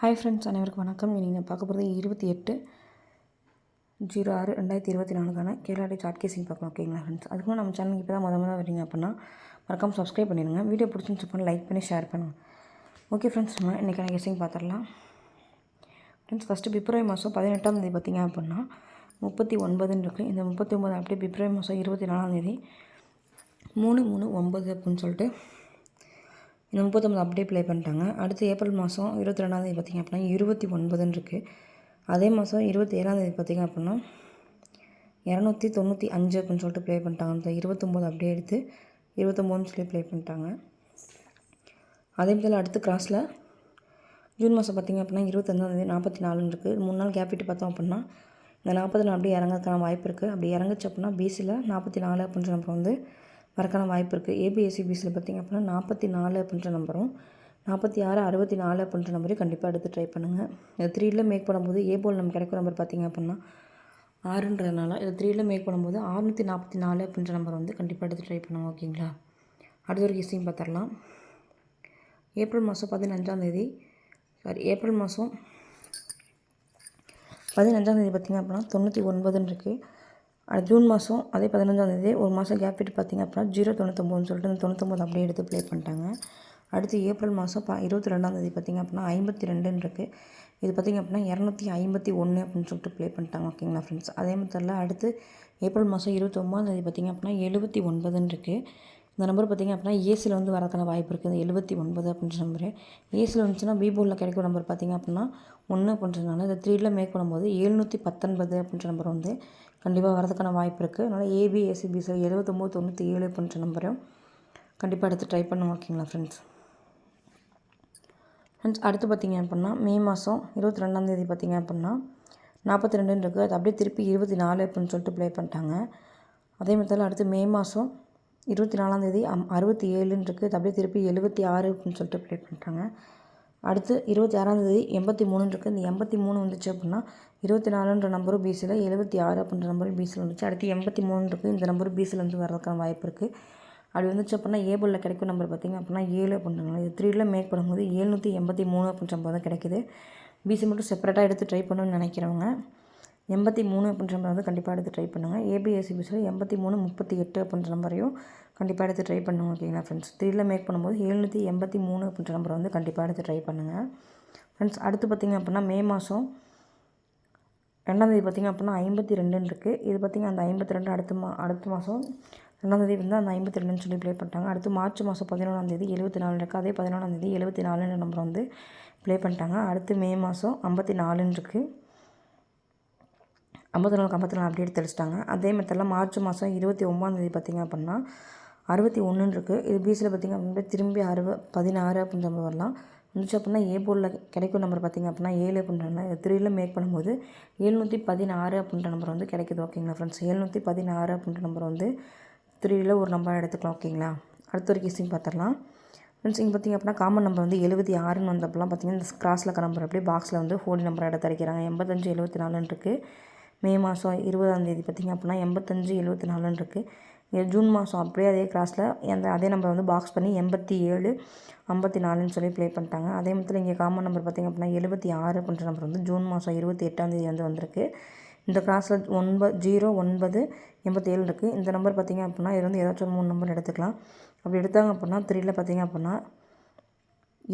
Hi friends அனைவருக்கும் வணக்கம். நீங்கள் பார்க்க போகிறது இருபத்தி எட்டு ஜீரோ ஆறு ரெண்டாயிரத்தி இருபத்தி நாலுக்கான கேரளாடி சாட் கேசிங் பார்க்கலாம் ஓகேங்களா ஃப்ரெண்ட்ஸ் அதுக்கு நம்ம சேனலுக்கு இப்போ தான் முத முதல் வரீங்க அப்படின்னா மறக்காமல் சப்ஸ்கிரைப் பண்ணிடுங்க. வீடியோ பிடிச்சிருந்து பண்ணி லைக் பண்ணி ஷேர் பண்ணுங்கள் ஓகே ஃப்ரெண்ட்ஸ் நம்ம இன்றைக்கான கேசிங் பார்த்துடலாம். ஃப்ரெண்ட்ஸ் ஃபஸ்ட்டு பிப்ரவரி மாதம் பதினெட்டாம் தேதி பார்த்தீங்க அப்படின்னா முப்பத்தி ஒன்பதுன்னு இருக்குது இந்த முப்பத்தி ஒன்பது அப்படியே பிப்ரவரி மாதம் இருபத்தி நாலாம் தேதி மூணு மூணு ஒம்பது அப்படின்னு சொல்லிட்டு இந்த முப்பத்தொம்பது அப்படியே ப்ளே பண்ணிட்டாங்க. அடுத்து ஏப்ரல் மாதம் இருபத்தி ரெண்டாந்தேதி பார்த்திங்க அப்படின்னா இருபத்தி ஒன்பதுன்னு இருக்குது அதே மாதம் இருபத்தி ஏழாந்தேதி பார்த்திங்க அப்படின்னா இரநூத்தி தொண்ணூற்றி அஞ்சு அப்படின்னு சொல்லிட்டு ப்ளே பண்ணிட்டாங்க. அந்த இருபத்தொம்போது அப்படியே எடுத்து இருபத்தொம்போதுன்னு சொல்லி ப்ளே பண்ணிட்டாங்க. அதே மாதிரி அடுத்து கிராஸில் ஜூன் மாதம் பார்த்திங்க அப்படின்னா இருபத்தஞ்சாந்தேதி நாற்பத்தி நாலுன்னு இருக்குது மூணு நாள் கேப் விட்டு பார்த்தோம் அப்படின்னா இந்த நாற்பத்தி நாலு அப்படியே இறங்கிறதுக்கான வாய்ப்பு இருக்குது அப்படி இறங்குச்சு அப்படின்னா பிசியில் நாற்பத்தி நாலு அப்படின்னு நம்ம வந்து மறக்கான வாய்ப்பு இருக்குது ஏபிஎஸ்சி பிசியில் பார்த்திங்க அப்படின்னா நாற்பத்தி நாலு அப்படின்ற நம்பரும் நாற்பத்தி ஆறு அறுபத்தி நாலு அப்படின்ற நம்பரையும் கண்டிப்பாக எடுத்து ட்ரை பண்ணுங்கள் இது த்ரீயில் மேக் பண்ணும்போது ஏ போல் நம்ம கிடைக்கிற நம்பர் பார்த்திங்க அப்படின்னா ஆறுன்றதுனால இது த்ரீயில் மேக் பண்ணும்போது ஆறுநூற்றி நாற்பத்தி நாலு அப்படின்ற நம்பர் வந்து கண்டிப்பாக எடுத்து ட்ரை பண்ணுங்க ஓகேங்களா அடுத்த ஒரு கெஸ்டிங் பார்த்துடலாம் ஏப்ரல் மாதம் பதினஞ்சாந்தேதி சாரி ஏப்ரல் மாதம் பதினஞ்சாந்தேதி பார்த்திங்க அப்படின்னா தொண்ணூற்றி ஒன்பதுன்னு இருக்குது ஜூன் மாதம் அதே பதினஞ்சாந்தேதி ஒரு மாதம் கேப் விட்டு பார்த்திங்க அப்படின்னா ஜீரோ தொண்ணூத்தொம்பதுன்னு சொல்லிட்டு அந்த தொண்ணூத்தொம்பது அப்படியே எடுத்து ப்ளே பண்ணிட்டாங்க. அடுத்து ஏப்ரல் மாதம் ப இருபத்தி ரெண்டாந்தேதி பார்த்திங்க அப்படின்னா ஐம்பத்தி ரெண்டுன்னு இருக்குது இது பார்த்திங்க அப்படின்னா இரநூத்தி ஐம்பத்தி ஒன்று அப்படின்னு சொல்லிட்டு ப்ளே பண்ணிட்டாங்க ஓகேங்களா ஃப்ரெண்ட்ஸ் அதே மாதிரி அடுத்து ஏப்ரல் மாதம் இருபத்தொம்போதாந்தேதி பார்த்திங்க அப்படின்னா எழுபத்தி ஒன்பதுன்னு இருக்குது இந்த நம்பர் பார்த்திங்க அப்படின்னா ஏசியில் வந்து வரதுக்கான வாய்ப்பு இருக்குது இந்த எழுபத்தி ஒன்பது அப்படின்ற நம்பரு ஏசியில் வந்துச்சுன்னா பி போர்டில் கிடைக்கிற நம்பர் பார்த்திங்க அப்படின்னா ஒன்று அப்படின்றதுனால இந்த த்ரீயில் மேக் பண்ணும்போது எழுநூற்றி பத்தொன்பது அப்படின்ற நம்பர் வந்து கண்டிப்பாக வரதுக்கான வாய்ப்பு இருக்குது அதனால் ஏபி ஏசிபிசியில் எழுபத்தொம்போது தொண்ணூற்றி ஏழு பண்ணுற நம்பரும் கண்டிப்பாக எடுத்து ட்ரை பண்ணுவோம் ஓகேங்களா ஃப்ரெண்ட்ஸ் ஃப்ரெண்ட்ஸ் அடுத்து பார்த்திங்க அப்படின்னா மே மாதம் இருபத்தி ரெண்டாந்தேதி பார்த்திங்க அப்படின்னா நாற்பத்தி ரெண்டுன்னு இருக்குது அது அப்படியே திருப்பி இருபத்தி நாலு அப்படின்னு சொல்லிட்டு ப்ளே பண்ணிட்டாங்க. அதே மாதிரி அடுத்து மே மாதம் இருபத்தி நாலாந்தேதி அம் அறுபத்தி ஏழுன்னு இருக்குது அது அப்படியே திருப்பி எழுபத்தி ஆறு அப்படின்னு சொல்லிட்டு ப்ளே பண்ணிட்டாங்க. அடுத்து இருபத்தி ஆறாந்தேதி எண்பத்தி மூணுன்னு இருக்குது இந்த எண்பத்தி மூணு வந்துச்சு அப்படின்னா இருபத்தி நாலுன்ற நம்பரும் பிசியில் எழுபத்தி ஆறு அப்படின்ற நம்பரும் பிசியில் வந்துச்சு. அடுத்து எண்பத்தி மூணு இருக்குது இந்த நம்பரும் பிசியில் வந்து வரதுக்கான வாய்ப்பு இருக்குது அப்படி வந்துச்சு அப்படின்னா ஏபிளில் கிடைக்கும் நம்பர் பார்த்திங்க அப்படின்னா ஏழு அப்படின்றாங்க இது த்ரீயில் மேக் பண்ணும்போது ஏழ்நூற்றி எண்பத்தி மூணு அப்படின்ற நம்பர் தான் கிடைக்குது பிசி மட்டும் செப்பரேட்டாக எடுத்து ட்ரை பண்ணணும்னு நினைக்கிறவங்க எண்பத்தி மூணு அப்படின்ற நம்பர் வந்து கண்டிப்பாக எடுத்து ட்ரை பண்ணுங்கள் ஏபிஎஸ்சி பிசியில் எண்பத்தி மூணு முப்பத்தி எட்டு அப்படின்ற நம்பரையும் கண்டிப்பாக எடுத்து ட்ரை பண்ணுங்க ஓகேங்களா ஃப்ரெண்ட்ஸ் த்ரீயில் மேக் பண்ணும்போது எழுநூற்றி எண்பத்தி மூணு அப்படின்ற நம்பரை வந்து கண்டிப்பாக எடுத்து ட்ரை பண்ணுங்கள் ஃப்ரெண்ட்ஸ் அடுத்து பார்த்திங்க அப்படின்னா மே மாதம் ரெண்டாந்தேதி பார்த்திங்க அப்படின்னா ஐம்பத்தி ரெண்டுன்னு இருக்குது இது பார்த்திங்க அந்த ஐம்பத்தி ரெண்டு அடுத்த மா அடுத்த மாதம் ரெண்டாந்தேதி வந்து அந்த ஐம்பத்தி ரெண்டுன்னு சொல்லி ப்ளே பண்ணிட்டாங்க. அடுத்து மார்ச் மாதம் பதினொன்றாந்தேதி எழுபத்தி நாலு இருக்குது அதே பதினொன்றாந்தேதி எழுபத்தி நாலுன்ற நம்பர் வந்து ப்ளே பண்ணிட்டாங்க. அடுத்து மே மாதம் ஐம்பத்தி நாலுன்னு இருக்குது ஐம்பத்தி நாலுக்கு ஐம்பத்தி நாலு அப்படியே தெளிச்சிட்டாங்க அதே மெத்தடில் மார்ச் மாதம் இருபத்தி ஒம்பதாந்தேதி பார்த்திங்க அப்படின்னா அறுபத்தி ஒன்றுன்னு இருக்குது இது பிசியில் பார்த்திங்க அப்படின்னா திரும்பி அறுப பதினாறு அப்படின்ற மாதிரி வரலாம். வந்துச்சு அப்படின்னா ஏ போர்டில் கிடைக்கும் நம்பர் பார்த்திங்க அப்படின்னா ஏழு அப்படின்ற த்ரீயில் மேக் பண்ணும்போது எழுநூற்றி பதினாறு அப்படின்ற நம்பர் வந்து கிடைக்குது. ஓகேங்களா ஃப்ரெண்ட்ஸ் எழுநூற்றி பதினாறு அப்படின்ற நம்பர் வந்து த்ரீயில் ஒரு நம்பர் எடுத்துக்கலாம். ஓகேங்களா அடுத்த ஒரு கேஸையும் பார்த்துடலாம். ஃப்ரெண்ட்ஸ் இங்கே பார்த்திங்க அப்படின்னா காமன் நம்பர் வந்து எழுபத்தி ஆறுன்னு வந்தப்பெல்லாம் பார்த்திங்கன்னா இந்த கிராஸில் இருக்க நம்பர் அப்படியே பாக்ஸில் வந்து ஃபோன் நம்பர் எடுத்து அடிக்கிறாங்க. எண்பத்தஞ்சு எழுபத்தி நாலுன்னு இருக்குது மே மாதம் இருபதாந்தேதி பார்த்திங்க அப்படின்னா எண்பத்தஞ்சு எழுபத்தி நாலுன்னு இருக்குது ஜூன் மாதம் அப்படியே அதே கிராஸில் அந்த அதே நம்பர் வந்து பாக்ஸ் பண்ணி எண்பத்தி ஏழு ஐம்பத்தி நாலுன்னு சொல்லி ப்ளே பண்ணிட்டாங்க. அதே மாதிரி இங்கே காமன் நம்பர் பார்த்திங்க அப்படின்னா எழுபத்தி ஆறு அப்படின்ற நம்பர் வந்து ஜூன் மாதம் இருபத்தி எட்டாந்தேதி வந்து வந்திருக்கு. இந்த கிளாஸில் ஒன்பது ஜீரோ ஒன்பது எண்பத்தி ஏழு இருக்குது இந்த நம்பர் பார்த்திங்க அப்படின்னா இது வந்து ஏதாச்சும் ஒரு மூணு நம்பர் எடுத்துக்கலாம். அப்படி எடுத்தாங்க அப்படின்னா த்ரீயில் பார்த்திங்க அப்படின்னா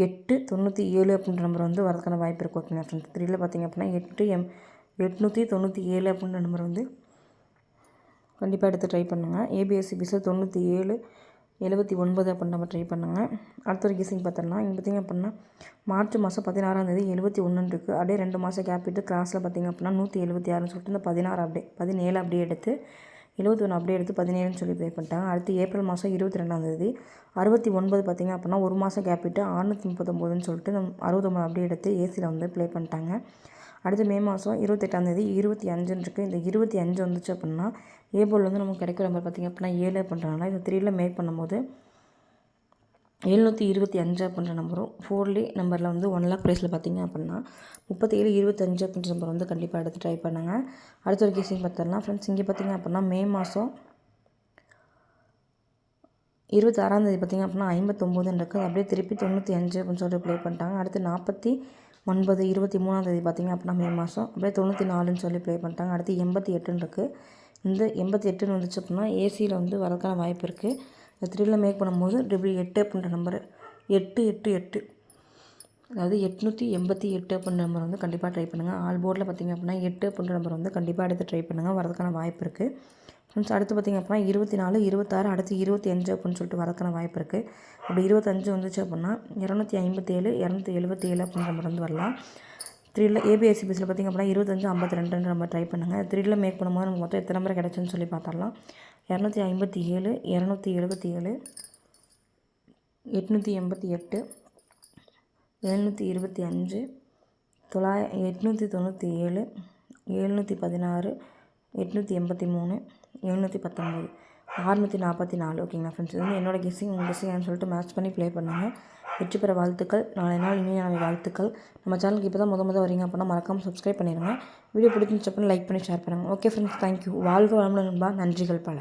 எட்டு தொண்ணூற்றி ஏழு அப்படின்ற நம்பர் வந்து வரதுக்கான வாய்ப்பு இருக்குது ஓகேங்களா ஃப்ரெண்ட்ஸ் த்ரீயில் பார்த்திங்க அப்படின்னா எட்டு எம் எட்நூற்றி தொண்ணூற்றி ஏழு அப்படின்ற நம்பர் வந்து கண்டிப்பாக எடுத்து ட்ரை பண்ணுங்கள் ஏபிஎஸ்சி பிஸில் தொண்ணூற்றி ஏழு எழுபத்தி ஒன்பது அப்படின்னு நம்ம ட்ரை பண்ணுங்கள் அடுத்த ஒரு கீசிங் பார்த்தோம்னா இங்கே பார்த்திங்க அப்படின்னா மார்ச் மாதம் பதினாறாந்தேதி எழுபத்தி ஒன்றுன்னு இருக்குது அப்படியே ரெண்டு மாதம் கேப் விட்டு கிராஸில் பார்த்திங்க அப்படின்னா நூற்றி எழுபத்தி ஆறுன்னு சொல்லிட்டு இந்த பதினாறு அப்படியே பதினேழு அப்படியே எடுத்து எழுபத்தி ஒன்று அப்படியே எடுத்து பதினேழுன்னு சொல்லி ப்ளே பண்ணிட்டாங்க. அடுத்து ஏப்ரல் மாதம் இருபத்தி ரெண்டாந்தேதி அறுபத்தி ஒன்பது பார்த்திங்க அப்படின்னா ஒரு மாதம் கேப் விட்டு அறுநூற்றி முப்பத்தொம்போதுன்னு சொல்லிட்டு அறுபத்தொம்பது அப்படியே எடுத்து ஏசியில் வந்து ப்ளே பண்ணிட்டாங்க. அடுத்து மே மாதம் இருபத்தெட்டாந்தேதி இருபத்தி அஞ்சுன்னு இருக்குது இந்த இருபத்தி அஞ்சு வந்துச்சு அப்படின்னா ஏ போல் வந்து நமக்கு கிடைக்கிற நம்பர் பார்த்திங்க அப்படின்னா ஏழு அப்படின்றனால இந்த த்ரீயில் மேக் பண்ணும்போது எழுநூற்றி இருபத்தி அஞ்சு அப்படின்ற நம்பரும் ஃபோர்லி நம்பரில் வந்து ஒன் லேக் ப்ரைஸில் பார்த்திங்க அப்படின்னா முப்பத்தேழு இருபத்தஞ்சு அப்படின்ற நம்பர் வந்து கண்டிப்பாக எடுத்து ட்ரை பண்ணுங்கள் அடுத்த ஒரு கேசிங் பார்த்தோம்னா ஃப்ரெண்ட்ஸ் இங்கே பார்த்திங்க அப்படின்னா மே மாதம் இருபத்தாறாந்தேதி பார்த்திங்க அப்படின்னா ஐம்பத்தொம்போதுன்னு இருக்குது அப்படியே திருப்பி தொண்ணூற்றி அஞ்சு அப்படின்னு சொல்லிட்டு ப்ளே பண்ணிட்டாங்க. அடுத்து நாற்பத்தி ஒன்பது இருபத்தி மூணாந்தேதி பார்த்திங்க அப்படின்னா மே மாதம். அப்படியே தொண்ணூற்றி நாலுன்னு சொல்லி ப்ளே பண்ணிட்டாங்க. அடுத்து எண்பத்தி எட்டுன்னு இருக்குது இந்த எண்பத்தி எட்டுன்னு வந்துச்சு அப்படின்னா ஏசியில் வந்து வரதுக்கான வாய்ப்பு இருக்குது இந்த த்ரீல மேக் பண்ணும்போது டபுள் எட்டு அப்படின்ற நம்பர் எட்டு எட்டு எட்டு. அதாவது எட்நூற்றி எண்பத்தி எட்டு அப்படின்ற நம்பர் வந்து கண்டிப்பாக ட்ரை பண்ணுங்கள் ஆல் போர்டில் பார்த்திங்க அப்படின்னா எட்டு அப்படின்ற நம்பர் வந்து கண்டிப்பாக எடுத்து ட்ரை பண்ணுங்கள் வரதுக்கான வாய்ப்பு இருக்குது ஃப்ரெண்ட்ஸ் அடுத்து பார்த்திங்க அப்படின்னா இருபத்தி நாலு இருபத்தாறு அடுத்து இருபத்தி அஞ்சு அப்படின்னு சொல்லிட்டு வரதுக்கான வாய்ப்பு இருக்குது அப்படி இருபத்தஞ்சு வந்துச்சு அப்படின்னா இரநூத்தி ஐம்பத்தேழு இரநூத்தி எழுபத்தி ஏழு அப்படின்ற மாதிரி வந்து வரலாம். த்ரீல ஏபிஎஸ்சி பஸ்ஸில் பார்த்திங்க அப்படின்னா இருபத்தஞ்சு ஐம்பத்தி ரெண்டுன்ற நம்ம ட்ரை பண்ணுங்கள் த்ரீல மேக் பண்ணும்போது நம்ம மொத்தம் எத்தனை நம்பர் கிடச்சுன்னு சொல்லி பார்த்துடலாம். இரநூத்தி ஐம்பத்தி ஏழு இரநூத்தி எழுபத்தி ஏழு எட்நூற்றி எண்பத்தி எட்டு எழுநூற்றி இருபத்தி அஞ்சு தொள்ளாய எட்நூற்றி தொண்ணூற்றி ஏழு எழுநூற்றி பதினாறு எட்நூற்றி எண்பத்தி மூணு எழுநூற்றி பத்தொம்போது அறுநூற்றி நாற்பத்தி நாலு. ஓகேங்களா ஃப்ரெண்ட்ஸ் இது வந்து என்னோடய கெஸ்ஸிங் உங்கள் கெஸ்ஸிங்னு சொல்லிட்டு மேட்ச் பண்ணி ப்ளே பண்ணுங்கள் வெற்றி பெற வாழ்த்துக்கள். நாளை நாள் இனிய நாளை வாழ்த்துக்கள். நம்ம சேனலுக்கு இப்போ தான் முத முத வரீங்க அப்படின்னா மறக்காமல் சப்ஸ்கிரைப் பண்ணிடுங்க வீடியோ பிடிச்சிருந்துச்சு லைக் பண்ணி ஷேர் பண்ணுங்கள் ஓகே ஃப்ரெண்ட்ஸ் தேங்க்யூ வாழ்க வளமுடன் நண்பா நன்றிகள் பல.